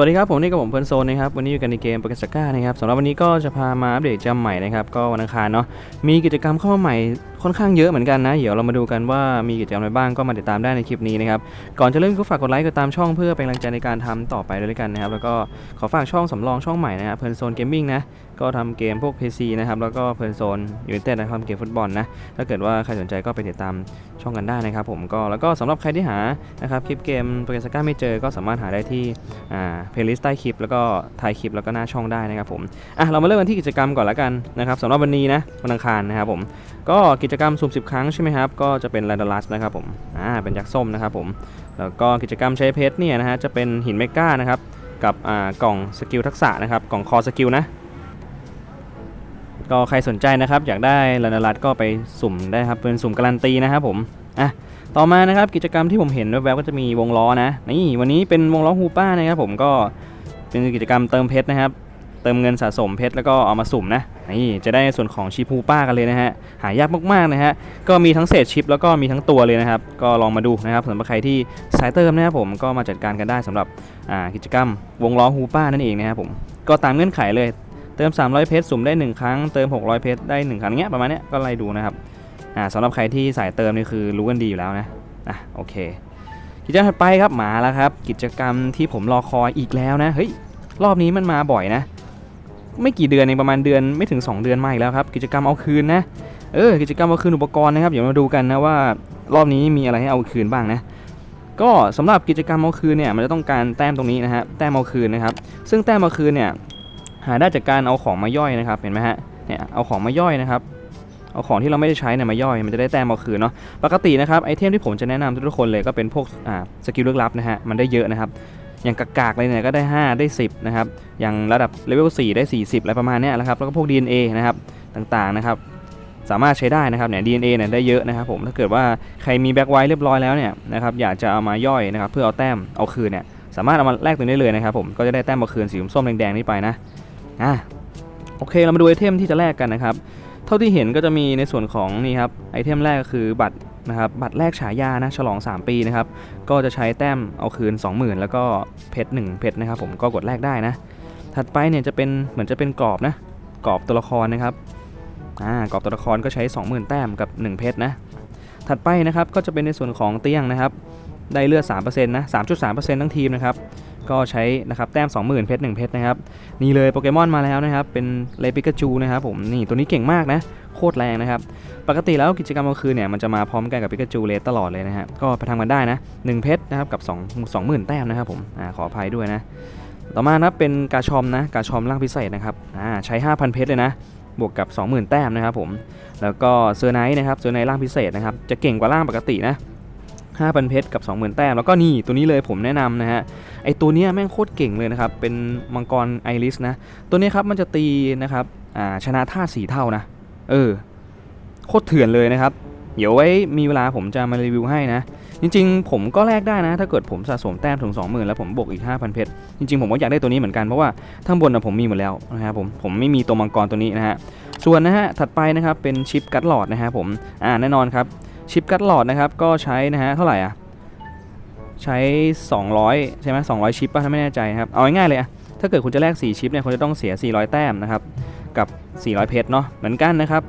วัสดีครับผมนี่กับผมเพิร์นโซนนะครับวันนี้อยู่กันในเกมโปเกสก้านะครับสำหรับวันนี้ก็จะพามาอัปเดตจำใหม่นะครับก็วันอังคารเนาะมีกิจกรรมเข้ามาใหม่ค่อนข้างเยอะเหมือนกันนะ เดี๋ยวเรามาดูกันว่ามีกิจกรรมอะไรบ้างก็มาติดตามได้ในคลิปนี้นะครับก่อนจะเริ่มก็ฝากกดไลค์กดตามช่องเพื่อเป็นกำลังใจในการทำต่อไปด้วยกันนะครับแล้วก็ขอฝากช่องสำรองช่องใหม่นะครับเพิร์นโซนเกมมิ่งนะ ก็ทำเกมพวก PC นะครับ แล้วก็เพิร์นโซนยูไนเต็ดนะครับเกมฟุตบอลนะ ถ้าเกิดว่าใครสนใจก็ไปติดตามช่องกันได้นะครับผมก็แล้วก็สำหรับใครที่หานะครับคลิปเกมโปเกสก้าไม่เจอก็สามารถหาได้ที่อ่าเพลย์ลิสต์ใต้คลิป แล้วก็ท้ายคลิปแล้วก็หน้าช่องได้นะครับผมอะเรามาเริ่มกันที่กิจกรรมก่อนละกันนะครับสำหรับวันนี้นะวันอังคารนะครับผมก็กิจกรรมสุ่ม10 ครั้งใช่ไหมครับก็จะเป็นแรนดอลัสนะครับผมอ่าเป็นยักษ์ส้มนะครับผมแล้วก็กิจกรรมใช้เพชรเนี่ยนะฮะจะเป็นหินเมก้านะครับกับอ่ากล่องสกิลทักษะนะครับกล่องคอสกิลนะ ก็ใครสนใจนะครับ อยากได้แรนดลัสก็ไปสุ่มได้ครับเป็นสุ่มการันตีนะครับผมอะต่อมานะครับกิจกรรมที่ผมเห็นแวบๆก็จะมีวงล้อนะนี่วันนี้เป็นวงล้อฮูป้านะครับผมก็เป็นกิจกรรมเติมเพชรนะครับ เติมเงินสะสมเพชรแล้วก็เอามาสุ่มนะนี่จะได้ส่วนของชิปฮูป้ากันเลยนะฮะหายากมากๆนะฮะก็มีทั้งเศษชิปแล้วก็มีทั้งตัวเลยนะครับ ก็ลองมาดูนะครับสำหรับใครที่สายเติมนะครับผมก็มาจัดการกันได้สำหรับกิจกรรมวงล้อฮูป้านั่นเองนะครับผมก็ตามเงื่อนไขเลย เติม 300 เพชรสุ่มได้ 1 ครั้ง เติม 600 เพชรได้ 1 ครั้งเงี้ยประมาณเนี้ยก็ไล่ดูนะครับอ่าสำหรับใครที่สายเติมนี่คือรู้กันดีอยู่แล้วนะอะโอเค กิจกรรมถัดไปครับมาแล้วครับ กิจกรรมที่ผมรอคอยอีกแล้วนะเฮ้ยรอบนี้มันมาบ่อยนะ ไม่กี่เดือนเองประมาณเดือนไม่ถึง 2 เดือนมาอีกแล้วครับ กิจกรรมเอาคืนนะเออกิจกรรมเอาคืนอุปกรณ์นะครับเดี๋ยวมาดูกันนะว่ารอบนี้มีอะไรให้เอาคืนบ้างนะก็สำหรับกิจกรรมเอาคืนเนี่ยมันจะต้องการแต้มตรงนี้นะฮะแต้มเอาคืนนะครับซึ่งแต้มเอาคืนเนี่ย หาได้จากการเอาของมาย่อยนะครับเห็นไหมฮะเนี่ยเอาของมาย่อยนะครับเอาของที่เราไม่ได้ใช้เนี่ยมาย่อย มันจะได้แต้มเอาคืนเนาะปกตินะครับไอเทมที่ผมจะแนะนำทุกคนเลยก็เป็นพวกอ่าสกิลลึกลับนะฮะมันได้เยอะนะครับอย่างกากๆเลยเนี่ยก็ได้ 5 ได้ 10นะครับอย่างระดับเลเวล4ได้ 40อะไรประมาณเนี้ยนะครับแล้วก็พวก DNA นะครับต่างๆนะครับสามารถใช้ได้นะครับเนี่ย DNA เนี่ยได้เยอะนะครับผมถ้าเกิดว่าใครมีแบ็คไวท์เรียบร้อยแล้วเนี่ยนะครับอยากจะเอามาย่อยนะครับเพื่อเอาแต้มเอาคืนเนี่ยสามารถเอามาแลกตัวนี้เลยนะครับผมก็จะได้แต้มเอาคืนสีส้มแดงๆนี่ไปนะ อะโอเคเรามาดูไอเทมที่จะแลกกันนะครับ เท่าที่เห็นก็จะมีในส่วนของนี่ครับไอเทมแรกก็คือบัตรนะครับบัตรแรกฉายานะฉลอง 3 ปีนะครับก็จะใช้แต้มเอาคืน 20,000 แล้วก็เพชร1เพชรนะครับผมก็กดแลกได้นะ ถัดไปเนี่ยจะเป็นเหมือนจะเป็นกรอบนะกรอบตัวละครนะครับอ่ากรอบตัวละครก็ใช้ 20,000 แต้มกับ 1 เพชรนะถัดไปนะครับก็จะเป็นในส่วนของเตียงนะครับ ได้เลือด3%นะ3.3%ทั้งทีมนะครับ ก็ใช้นะครับแต้ม 20,000 เพชร1เพชรนะครับนี่เลยโปเกมอนมาแล้วนะครับเป็นเลปิกาจูนะครับผมนี่ตัวนี้เก่งมากนะโคตรแรงนะครับปกติแล้วกิจกรรมกลางคืนเนี่ยมันจะมาพร้อมกันกับปิกาจูเลสตลอดเลยนะฮะก็ไปทำกันได้นะ1เพชรนะครับกับ2 20,000 แต้มนะครับผมอ่าขออภัยด้วยนะต่อมานะครับเป็นกาชอมนะกาชอมร่างพิเศษนะครับอ่าใช้ 5,000 เพชรเลยนะบวกกับ 20,000 แต้มนะครับผมแล้วก็เซอร์ไนท์นะครับเซอร์ไนท์ร่างพิเศษนะครับจะเก่งกว่าร่างปกตินะ 5,000 เพชรกับ 20,000 แต้ม แล้วก็นี่ตัวนี้เลยผมแนะนำนะฮะ ไอตัวนี้แม่งโคตรเก่งเลยนะครับ เป็นมังกรไอริสนะ ตัวนี้ครับมันจะตีนะครับอ่าชนะท่าสีเท่านะ เออ โคตรเถื่อนเลยนะครับ เดี๋ยวไว้มีเวลาผมจะมารีวิวให้นะ จริงๆ ผมก็แลกได้นะ ถ้าเกิดผมสะสมแต้มถึง 20,000 แล้วผมบวกอีก 5,000 เพชร จริงๆ ผมก็อยากได้ตัวนี้เหมือนกัน เพราะว่าทั้งบนนะผมมีหมดแล้วนะครับผม ผมไม่มีตัวมังกรตัวนี้นะฮะ ส่วนนะฮะ ถัดไปนะครับ เป็นชิปกัตหลอดนะฮะผม อ่า แน่นอนครับ ชิปกัตหลอดนะครับก็ใช้นะฮะเท่าไหร่อะใช้ 200 ใช่ไหม200ชิปป่ะถ้าไม่แน่ใจครับ เอาง่ายๆเลยอะถ้าเกิดคุณจะแลก4ชิปเนี่ยคุณจะต้องเสีย 400 แต้มนะครับ กับ 400 เพชรเนาะเหมือนกันนะครับ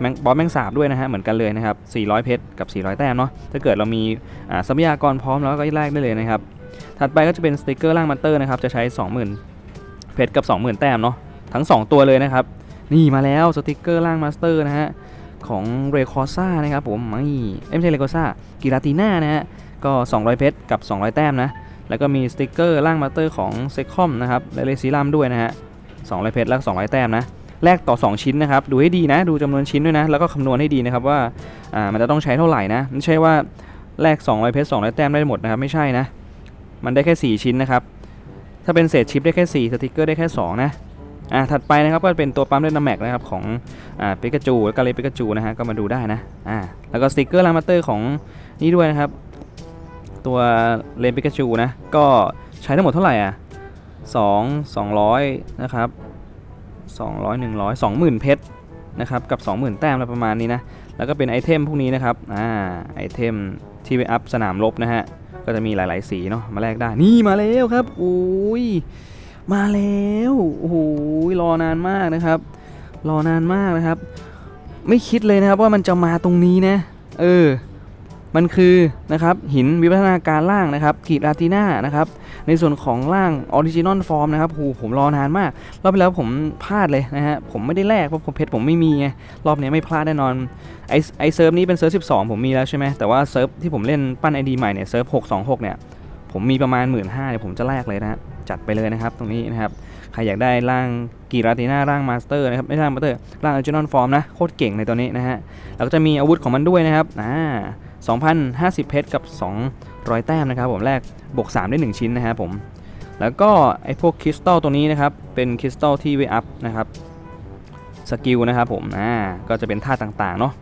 แมงบอสแมงสาบด้วยนะฮะเหมือนกันเลยนะครับ 400 เพชรกับ 400 แต้มเนาะถ้าเกิดเรามีอ่าทรัพยากรพร้อมแล้วก็แลกได้เลยนะครับ ถัดไปก็จะเป็นสติกเกอร์ล่างมันเตอร์นะครับจะใช้ 20,000 เพชรกับ 20,000 แต้มเนาะทั้ง 2 ตัวเลยนะครับนี่มาแล้วสติกเกอร์ล่างมาสเตอร์นะฮะ ของเรคอซ่านะครับผมไม่เอ้ยไม่ใช่เรคอซ่ากิราติน่านะฮะก็ 200 เพชรกับ 200 แต้มนะ แล้วก็มีสติกเกอร์ล่างมาเตอร์ของเซคอมนะครับและเลซิลัมด้วยนะฮะ200 เพชรและ200 แต้มนะแลกต่อ 2 ชิ้นนะครับ ดูให้ดีนะ ดูจำนวนชิ้นด้วยนะ แล้วก็คำนวณให้ดีนะครับว่าอ่ามันจะต้องใช้เท่าไหร่นะ ไม่ใช่ว่าแลก200เพชร200 แต้มได้หมดนะครับ ไม่ใช่นะ มันได้แค่ 4 ชิ้นนะครับ ถ้าเป็นเศษชิปได้แค่ 4 สติกเกอร์ได้แค่ 2 นะ อ่าถัดไปนะครับก็เป็นตัวปั๊มเลนน้ำแม็กนะครับของอ่าปิกาจูแล้วก็เลปิกาจูนะฮะก็มาดูได้นะอ่าแล้วก็สติกเกอร์ลามาเตอร์ของนี่ด้วยนะครับ ตัวเลนปิกาจูนะก็ใช้ทั้งหมดเท่าไหร่อะ2 200นะครับ200 100 20,000เพชรนะครับกับ 20,000 แต้มอะไรประมาณนี้นะ แล้วก็เป็นไอเทมพวกนี้นะครับ อ่า ไอเทมที่ไปอัพสนามรบนะฮะ ก็จะมีหลาย ๆ สีเนาะ มาแลกได้ นี่มาแล้วครับโอ้ย มาแล้วโอ้โหรอนานมากนะครับ รอนานมากนะครับ ไม่คิดเลยนะครับว่ามันจะมาตรงนี้นะ เออ มันคือนะครับหินวิวัฒนาการล่างนะครับกรีดอาติน่านะครับ ในส่วนของล่างออริจินอลฟอร์มนะครับโหผมรอนานมาก รอบที่แล้วผมพลาดเลยนะฮะผมไม่ได้แลกเพราะผมเพชรผมไม่มีไงรอบนี้ไม่พลาดแน่นอนไอไอเซิร์ฟนี้เป็นเซิร์ฟ12 ผมมีแล้วใช่ไหมแต่ว่าเซิร์ฟที่ผมเล่นปั้นไอดีใหม่เนี่ยเซิร์ฟ626เนี่ย ผมมีประมาณ 1 5ื่นเดี๋ยวผมจะแลกเลยนะฮะจัดไปเลยนะครับตรงนี้นะครับ ใครอยากได้ร่างกีราติน่าร่างมาสเตอร์นะครับไม่ร่างมาสเตอร์ร่างออริจินอลฟอร์มนะโคตรเก่งในตัวนี้นะฮะแล้วก็จะมีอาวุธของมันด้วยนะครับอ่า2,050 เพชรกับ 200 แต้มนะครับผมแลกบวก 3 ได้ 1 ชิ้นนะครับผม แล้วก็ไอพวกคริสตัลตัวนี้นะครับ เป็นคริสตัลที่ไว้อัพนะครับสกิลนะครับผมอ่าก็จะเป็นท่าต่างๆเนาะ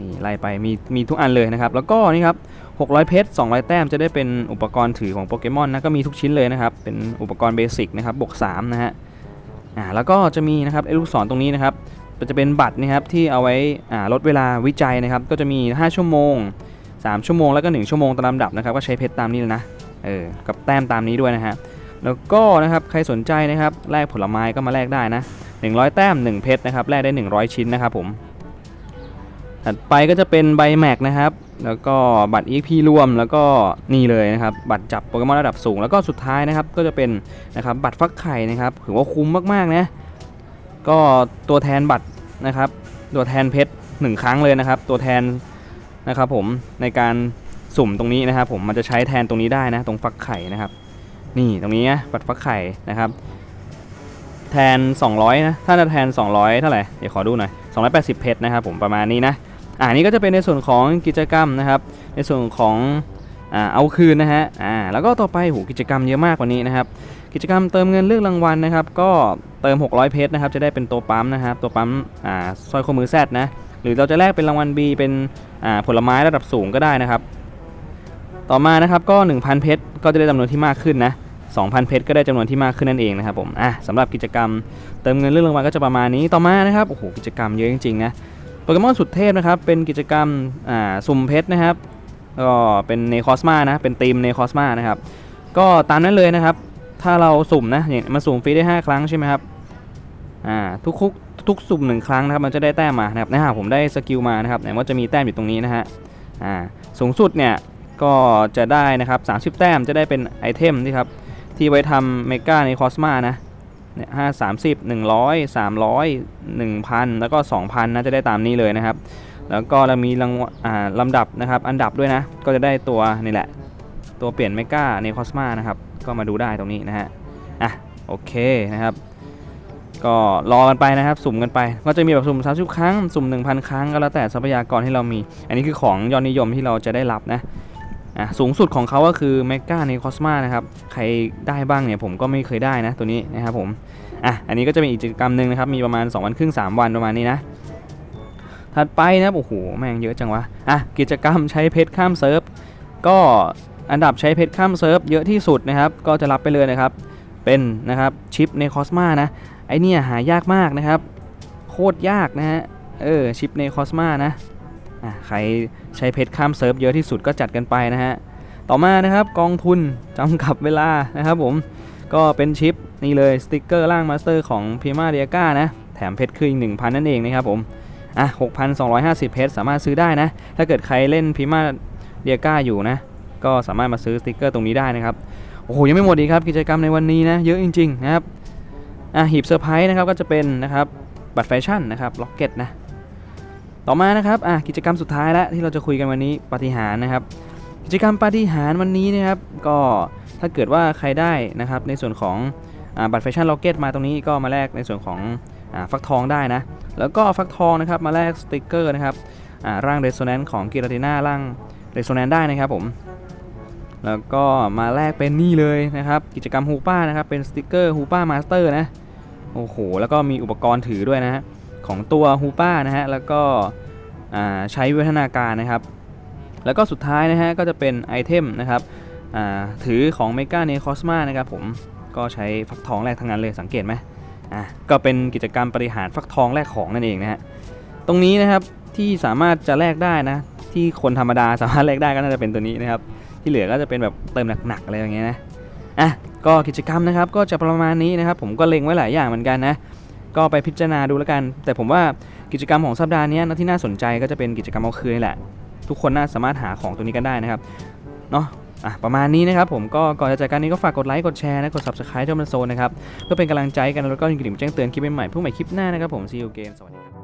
นี่ไล่ไปมีมีทุกอันเลยนะครับ แล้วก็นี่ครับ 600 เพชร 200 แต้มจะได้เป็นอุปกรณ์ถือของโปเกมอนนะก็มีทุกชิ้นเลยนะครับ เป็นอุปกรณ์เบสิกนะครับบวก3นะฮะอ่าแล้วก็จะมีนะครับไอ้ลูกศรตรงนี้นะครับจะเป็นบัตรนะครับที่เอาไว้อ่าลดเวลาวิจัยนะครับ ก็จะมี 5 ชั่วโมง 3 ชั่วโมงแล้วก็ 1 ชั่วโมงตามลำดับนะครับก็ใช้เพชรตามนี้เลยนะเออกับแต้มตามนี้ด้วยนะฮะแล้วก็นะครับใครสนใจนะครับแลกผลไม้ก็มาแลกได้นะ 100 แต้ม 1 เพชรนะครับแลกได้ 100 ชิ้นนะครับผมถัดไปก็จะเป็นใบแม็กนะครับ แล้วก็บัตร EXP รวมแล้วก็นี่เลยนะครับบัตรจับโปเกมอนระดับสูง แล้วก็สุดท้ายนะครับก็จะเป็นนะครับบัตรฟักไข่นะครับถือว่าคุ้มมากๆนะก็ตัวแทนบัตรนะครับตัวแทนเพชรหนึ่งครั้งเลยนะครับ ตัวแทนนะครับผมในการสุ่มตรงนี้นะครับ ผมมันจะใช้แทนตรงนี้ได้นะ ตรงฟักไข่นะครับ นี่ตรงนี้นะบัตรฟักไข่นะครับ แทน 200 นะ ถ้าจะแทน 200 เท่าไหร่ เดี๋ยวขอดูหน่อย 280 เพชรนะครับผมประมาณนี้นะ อ่านี่ก็จะเป็นในส่วนของกิจกรรมนะครับ ในส่วนของอ่าเอาคืนนะฮะอ่าแล้วก็ต่อไปโหกิจกรรมเยอะมากกว่านี้นะครับกิจกรรมเติมเงินเลือกรางวัลนะครับ ก็เติม 600 เพชรนะครับ จะได้เป็นตัวปั๊มนะครับ ตัวปั๊มอ่าสร้อยข้อมือแซดนะหรือเราจะแลกเป็นรางวัล B เป็นอ่าผลไม้ระดับสูงก็ได้นะครับ ต่อมานะครับก็ 1,000 เพชรก็จะได้จำนวนที่มากขึ้นนะ2,000 เพชรก็ได้จำนวนที่มากขึ้นนั่นเองนะครับผมอะสำหรับกิจกรรมเติมเงินเรื่องรางวัลก็จะประมาณนี้ต่อมานะครับโอ้โหกิจกรรมเยอะจริงๆนะ โปเกมอนสุดเทพนะครับ เป็นกิจกรรมอ่าสุ่มเพชรนะครับ ก็เป็นในคอสมานะ เป็นทีมในคอสมานะครับ ก็ตามนั้นเลยนะครับ ถ้าเราสุ่มนะอย่างมาสุ่มฟรีได้ 5 ครั้งใช่ไหมครับ อ่า ทุกคุกทุกสุ่มหนึ่งครั้งนะครับ มันจะได้แต้มมานะครับนะฮะผมได้สกิลมานะครับไหนว่าจะมีแต้มอยู่ตรงนี้นะฮะ อ่า สูงสุดเนี่ย ก็จะได้นะครับ 30 แต้มจะได้เป็นไอเทมที่ครับ ที่ไว้ทำเมกาในคอสมานะ เนี่ยห้าสามสิบหนึ่งร้อยสามร้อยหนึ่งพันแล้วก็สองพันนะจะได้ตามนี้เลยนะครับ แล้วก็เรามีรางลอ่าลำดับนะครับ อันดับด้วยนะ ก็จะได้ตัวนี่แหละ ตัวเปลี่ยนเมกาในคอสมานะครับ ก็มาดูได้ตรงนี้นะฮะ อะ โอเคนะครับ ก็รอกันไปนะครับ สุ่มกันไป ก็จะมีแบบสุ่ม30 ครั้ง สุ่ม 1,000 ครั้งก็แล้วแต่ทรัพยากรที่เรามี อันนี้คือของยอดนิยมที่เราจะได้รับนะ อะสูงสุดของเขาก็คือเมกาในคอสมานะครับ ใครได้บ้างเนี่ยผมก็ไม่เคยได้นะตัวนี้นะครับผมอะอันนี้ก็จะเป็นอีกกิจกรรมหนึ่งนะครับ มีประมาณ 2 วันครึ่ง 3 วันประมาณนี้นะ ถัดไปนะโอ้โหแม่งเยอะจังวะอะกิจกรรมใช้เพชรข้ามเซิร์ฟก็อันดับใช้เพชรข้ามเซิร์ฟเยอะที่สุดนะครับ ก็จะรับไปเลยนะครับ เป็นนะครับชิปในคอสมานะไอเนี่ยหายากมากนะครับ โคตรยากนะฮะเออชิปในคอสมานะ ใครใช้เพชรข้ามเซิร์ฟเยอะที่สุดก็จัดกันไปนะฮะ ต่อมานะครับกองทุนจำกัดเวลานะครับผมก็เป็นชิปนี่เลยสติกเกอร์ล่างมาสเตอร์ของพ r มาเดียก้านะ แถมเพชรคืออีก1,000 นั่นเองนะครับผมอะ6,250 เพชรสามารถซื้อได้นะ ถ้าเกิดใครเล่นพ r มาเดียก้าอยู่นะ ก็สามารถมาซื้อสติกเกอร์ตรงนี้ได้นะครับ โอ้โห ยังไม่หมดอีกครับ กิจกรรมในวันนี้นะ เยอะจริง ๆ นะครับอะหีบเซอร์ไพรส์นะครับก็จะเป็นนะครับบัตรแฟชั่นนะครับล็อกเก็ตนะ ต่อมานะครับอะกิจกรรมสุดท้ายแล้วที่เราจะคุยกันวันนี้ปฏิหารนะครับ กิจกรรมปฏิหารวันนี้นะครับ ก็ถ้าเกิดว่าใครได้นะครับ ในส่วนของอบัตรแฟชั่นล็อกเก็ตมาตรงนี้ก็มาแลกในส่วนของอฟักทองได้นะ แล้วก็ฟักทองนะครับมาแลกสติกเกอร์นะครับร่างเรโซแนนซ์ของกิราติน่าร่างเรโซแนนซ์ได้นะครับผมแล้วก็มาแลกเป็นนี่เลยนะครับ กิจกรรมฮูป้านะครับเป็นสติกเกอร์ฮูป้ามาสเตอร์นะโอ้โหแล้วก็มีอุปกรณ์ถือด้วยนะฮะ ของตัวฮูป้านะฮะแล้วก็ใช้วิวัฒนาการนะครับ แล้วก็สุดท้ายนะฮะก็จะเป็นไอเทมนะครับถือของเมกาเนคอสมานะครับผมก็ใช้ฟักทองแรกทั้งนั้นเลยสังเกตไหมอะก็เป็นกิจกรรมบริหารฟักทองแลกของนั่นเองนะฮะตรงนี้นะครับที่สามารถจะแลกได้นะที่คนธรรมดาสามารถแลกได้ก็น่าจะเป็นตัวนี้นะครับที่เหลือก็จะเป็นแบบเติมหนักๆอะไรอย่างเงี้ยนะอะก็กิจกรรมนะครับก็จะประมาณนี้นะครับผมก็เล็งไว้หลายอย่างเหมือนกันนะ ก็ไปพิจารณาดูแล้วกัน แต่ผมว่ากิจกรรมของสัปดาห์นี้นะที่น่าสนใจก็จะเป็นกิจกรรมเอาคืนนี่แหละ ทุกคนน่าสามารถหาของตัวนี้กันได้นะครับเนาะอะประมาณนี้นะครับผมก็ก่อนจะจากกันนี้ก็ฝากกดไลค์กดแชร์นะกด subscribe ช่องมันโซนนะครับเพื่อเป็นกำลังใจกันแล้วก็ยินดีแจ้งเตือนคลิปใหม่ๆเพื่อใหม่คลิปหน้านะครับผมซีอูเกมสวัสดีครับ